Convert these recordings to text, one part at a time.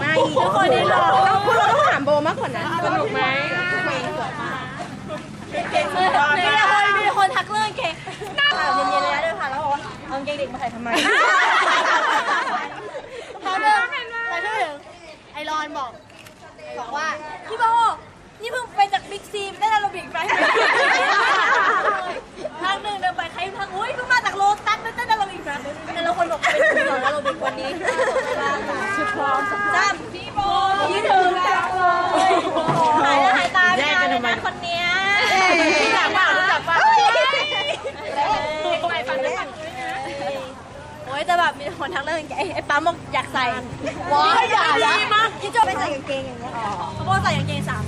ไม่ทุกคนนี่หรอเราพวกเราต้องถามโบมากกว่านั้นสนุกไหมมีแต่คนมีคนทักเรื่องเค้กหน้าแบบเย็นๆเลยนะเดินผ่านแล้วบอกว่าเอาเก่งเด็กมาใส่ทำไมพอเดินไปถึงไอรอนบอกบอกว่าพี่โบนี่เพิ่งไปจากบิ๊กซีไปเต้นแอโรบิกไปทางหนึ่งเดินไปใครทางอุ้ยเพิ่งมาจากโลตัสไปเต้นแอโรบิกมาแต่ละคนบอกเป็นพี่สอนแอโรบิกวันนี้ชุดพร้อมจ้ามพี่โบยี่ถึงจังเลยหายแล้วหายตาไม่นานเลยนะคนเนี้ย รู้จักเปล่ารู้จักเปล่า โอ้ยแต่ แบบมีคนทักเรื่องไอ้ไอ้ปั๊มบอกอยากใส่ว้ายอยากดีมากที่จะไปใส่กางเกงอย่างเงี้ย เขาบอกใส่กางเกงสาม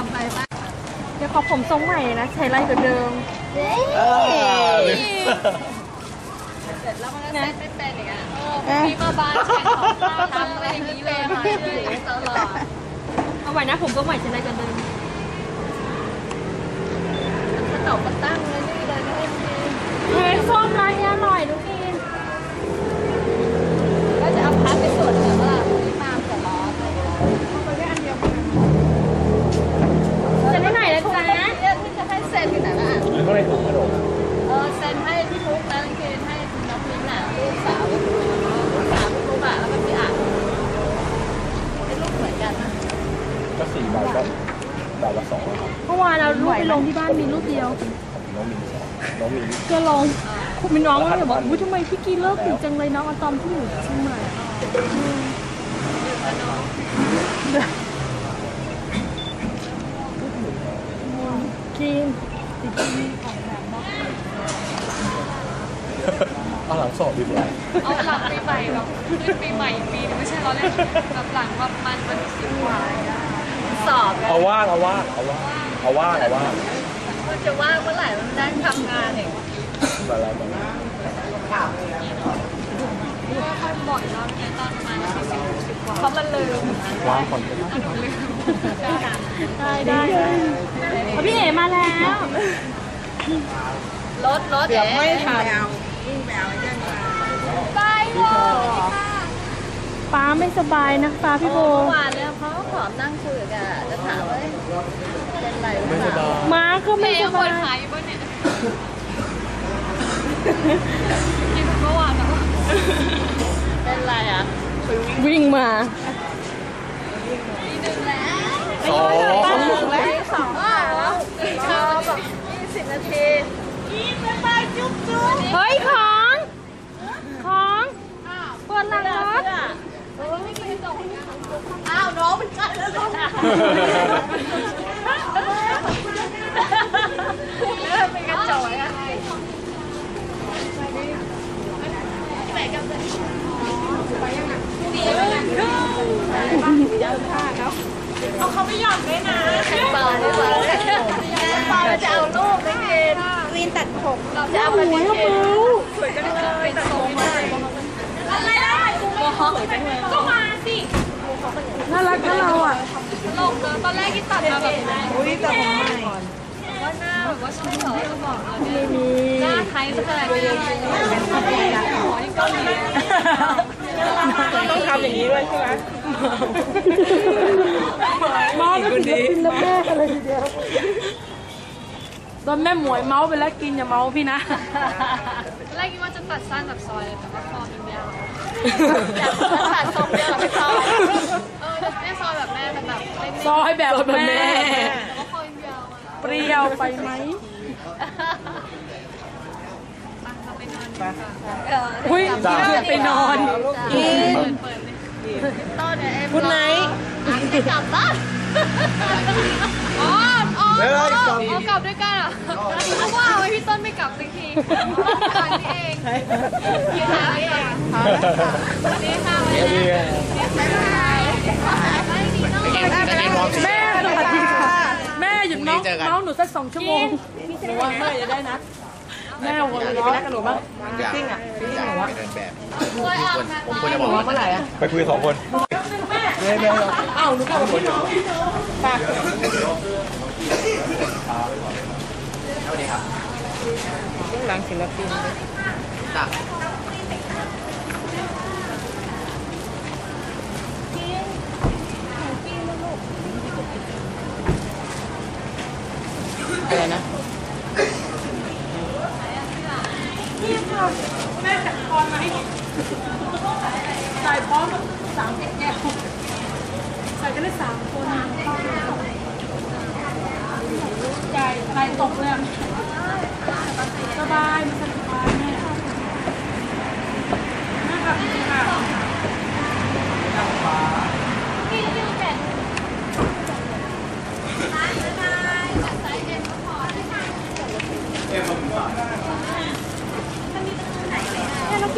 เอาไปบ้างเดี๋ยวขอผมทรงใหม่นะ ใช้ไรกว่าเดิมเสร็จแล้วมันก็เซ็ตไม่เป็นอีกอะมีมาบานใช้ของข้าทำอะไรอย่างนี้เลยค่ะตลอดเอาไว้นะผมก็ใหม่ใช้ไรกว่าเดิมขนมมาตั้งเลยนี่เลยนะเฮ้ยส้มร้านนี้อร่อยลูกอิ ก็สี่ใบก็ใบละสองครับเมื่อวานเรารูปไปลงที่บ้านมีรูปเดียว น้องมินสองน้องมิน ก็ลงคุณเป็นน้องก็เลยบอกอุ้ยทำไมพี่กีเลิกถึงจังเลยน้องอะตอมที่อยู่เชียงใหม่กินเอาหลังสอบดีกว่าเอาหลังปีใหม่แบบขึ้นปีใหม่อีกปีนึงไม่ใช่เราเล่นแบบหลังแบบมันมันสิบกว่าอะ สอบกันเอาว่างเอาว่างเอาว่างเอาว่างเอาว่างมันจะว่างเมื่อไหร่มันได้ทำงานเองมาแล้วมาแล้วค่อยบ่อยรอบเนี้ยตอนประมาณสี่สิบหกสิบกว่าเพราะมันลืมว่างก่อนได้ได้เอาพี่เอ๋มาแล้วรถรถเดี๋ยวไม่ทันไปเลยป้าไม่สบายนะป้าพี่โบเมื่อวาน เนี่ยเขาก็ขอนั่งคุยกันจะถามว่าเป็นไรหรือไม่เปสบาล่ายม้าก็ไม่เมสย์คบานยขายอยู่บนเนี่ยกินเมื่อวานแล้วเป็นไรอะวิ่งมาสองไม่สองอะแล้วรอแบบยี่สิบนาทีเฮ้ยของ ของ เปิดหลังรถอ้ อาวน้องเป็นกันแล้วลูกเป็นกระจกอะเปล่าไม่เปล่าปาจะเอาลูกไปกินวีนตัดผมเราจะเอาไปกินสวยจังเลยเป็นทรงมาก น่ารักนะเราอะลงเลยตอนแรกที่ตัดมาแบบอุ้ยตัดผมใหม่ว่าหน้าแบบว่าใช่เหรอก็บอกเราเนี่ยหน้าไทยสักขนาดนี้หมอที่เกาหลีต้องทำอย่างนี้ด้วยใช่ไหมมาเป็นศิลปินแล้วแม่กันเลยทีเดียวโดนแม่หมวยเมาส์ไปแล้วกินอย่าเมาส์พี่นะแรกคิดว่าจะตัดสั้นแบบซอยเลยแต่ว่าคอมันยาว อยากตัดทรงเดียวกับพี่ซอยเออแต่ไม่ซอยแบบแม่เป็นแบบเล็กๆซอยแบบแม่แต่ว่าคอยยาวอะเปรี้ยวไปไหมเราไปนอนดีกว่าอุ้ยเกือบไปนอน กิน เปิดเลยต้นเนี่ยเอ็มคุณไนท์จะกลับบ้านอ๋ออ๋ออ๋กลับอกลับด้วยกันเหรอเพราะว่าไว้พี่ต้นไม่กลั บสักทีทางนี้เองยืนทางนี้เองนี่ค่ะไปเดี๋ยวแล้วดีไงไปดีเนาะแม่สวัสดีค่ะแม่หยุดเมาส์เมาส์หนูสักสองชั่วโมงหนูว่าแม่จะได้นัดแม่หัวเราะกับหนูบ้างอยากจริงอะอยากไปเดินแบบช่าผมควรจะบอกว่าเมื่อไหร่อะไปคุยสองคนแม่แม่อ้าหนูกลับกับพี่น้องปาก สวัสดีครับ เรื่องหลังศิลปินจ้ะอะไรนะแม่จัดคอนมาให้ใส่พร้อมสามแก้วใส่กันได้สามคนใหญ่ใครตกเลยอะสบายมันสบายแม่แม่ครับค่ะ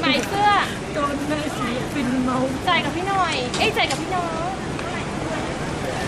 ไหนเสื้อ โดนแม่ศิลปิน เมาจ่ายกับพี่หน่อย เอ้ยจ่ายกับพี่น้อง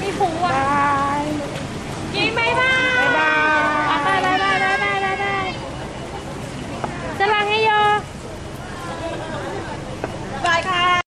พี่ผูอะตายกินไหมบ้า